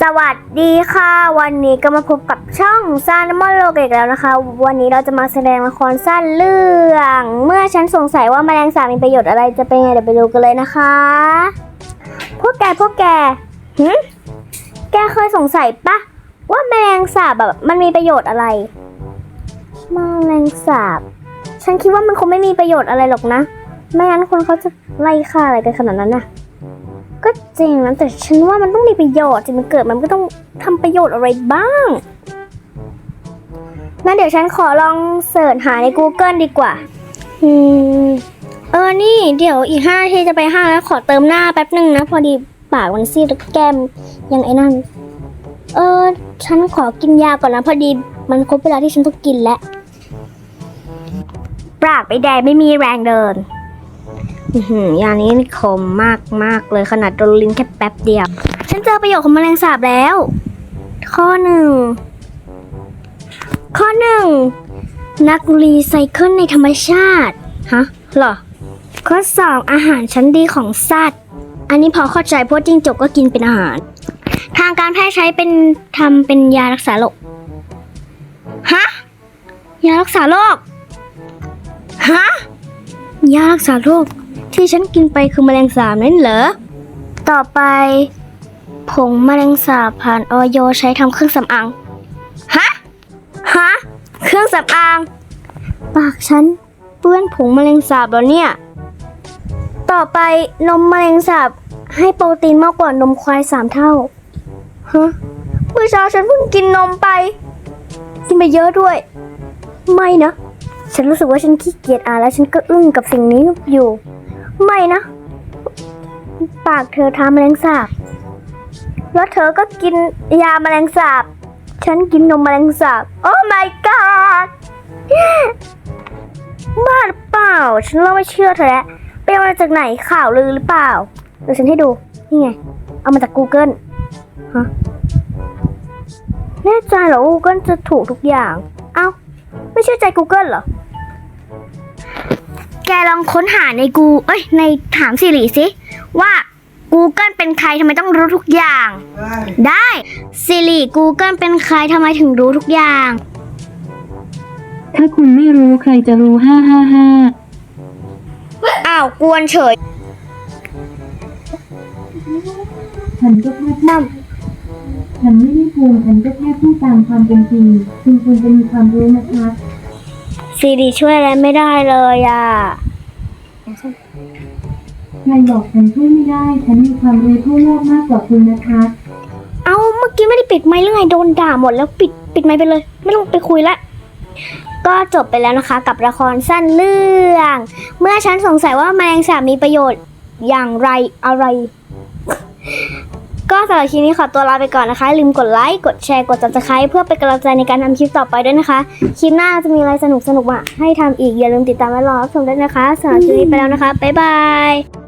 สวัสดีค่ะ วันนี้ก็มาพบกับช่องซานมอนโลกอีกแล้วนะคะ วันนี้เราจะมาแสดงละครสั้นเรื่อง เมื่อฉันสงสัยว่าแมลงสาบมีประโยชน์อะไรจะเป็นไงเดี๋ยวไปดูกันเลยนะคะ พวกแกพวกแกหึแกเคยสงสัยปะว่าแมลงสาบแบบมันมีประโยชน์อะไรแมลงสาบ ฉันคิดว่ามันคงไม่มีประโยชน์อะไรหรอกนะไม่งั้นคนเขาจะไล่ฆ่าอะไรกันขนาดนั้นน่ะ ก็จริงนะแต่ฉันว่ามันต้องมีประโยชน์จะมันเกิดมันก็ต้องทำประโยชน์อะไรบ้างงั้นเดี๋ยวฉันขอลองเสิร์ชหาใน Google ดีกว่าอืมเออนี่เดี๋ยวอีกห้าทีจะไปห้างแล้วขอเติมหน้าแป๊บหนึ่งนะ พอดีปากมันซีดแก้มยังไอ้นั่น เออ ฉันขอกินยาก่อนนะ พอดีมันครบเวลาที่ฉันต้องกินแล้วปากไปแดงไม่มีแรงเดิน ยานี้นี่คมมากมากๆเลยขนาดโดนลิ้นแค่แป๊บเดียว ฉันเจอประโยชน์ของแมลงสาบแล้ว ข้อหนึ่ง ข้อหนึ่ง นักรีไซเคิลในธรรมชาติ ฮะเหรอ ข้อสองอาหารชั้นดีของสัตว์ อันนี้พอเข้าใจเพราะจิ้งจกก็กินเป็นอาหาร ทางการแพทย์ใช้เป็นทำเป็นยารักษาโรค ฮะ ยารักษาโรค ฮะ ยารักษาโรค ที่ฉันกินไปคือแมลงสาบนั่นเหรอ ต่อไป ผงแมลงสาบผ่านออยใช้ทำเครื่องสำอาง ฮะ ฮะ เครื่องสำอาง ปากฉันเปื้อนผงแมลงสาบแล้วเนี่ย ต่อไปนมแมลงสาบให้โปรตีนมากกว่านมควายสามเท่า ฮะ เมื่อเช้าฉันเพิ่งกินนมไป กินไปเยอะด้วย ไม่นะ ฉันรู้สึกว่าฉันขี้เกียจอ่านแล้วฉันก็อึ้งกับสิ่งนี้อยู่ ไม่นะ ปากเธอทาแมลงสาบ แล้วเธอก็กินยาแมลงสาบ ฉันกินนมแมลงสาบ โอ้ my god บ้าหรือเปล่า ฉันเริ่มไม่เชื่อเธอแล้วไปเอามาจากไหนข่าวลือหรือเปล่าเดี๋ยวฉันให้ดู นี่ไง เอามาจาก Google ฮะแน่ใจเหรอ Google จะถูกทุกอย่าง เอ้า ไม่เชื่อใจ Google เหรอ แกลองค้นหาในกู เอ้ย ในถามสิริสิ ว่า Google เป็นใครทำไมต้องรู้ทุกอย่าง ได้สิริ Google เป็นใครทำไมถึงรู้ทุกอย่าง ถ้าคุณไม่รู้ใครจะรู้ห้าห้าห้าอ้าวกวนเฉยฉันก็แค่พูดฉันไม่ได้พูดฉันก็แค่พูดตามความเป็นจริงคุณควรจะมีความรู้นะคะ สิริช่วยอะไรไม่ได้เลยอะใครบอกฉันพูดไม่ได้ ฉันมีความรู้ทั่วโลกมากกว่าคุณนะคะ เอาเมื่อกี้ไม่ได้ปิดไมค์หรือไงโดนด่าหมดแล้วปิดปิดไมค์ไปเลย ไม่ต้องไปคุยละ ก็จบไปแล้วนะคะ กับละครสั้นเรื่อง เมื่อฉันสงสัยว่าแมลงสาบมีประโยชน์อย่างไรอะไร ก็สำหรับคลิปนี้ขอตัวลาไปก่อนนะคะ ลืมกดไลค์ กดแชร์ กด subscribe เพื่อเป็นกำลังใจในการทำคลิปต่อไปด้วยนะคะ คลิปหน้าจะมีอะไรสนุกๆมาให้ทำอีกอย่าลืมติดตามและรอรับชมด้วยนะคะสำหรับคลิปนี้ไปแล้วนะคะ บ๊ายบาย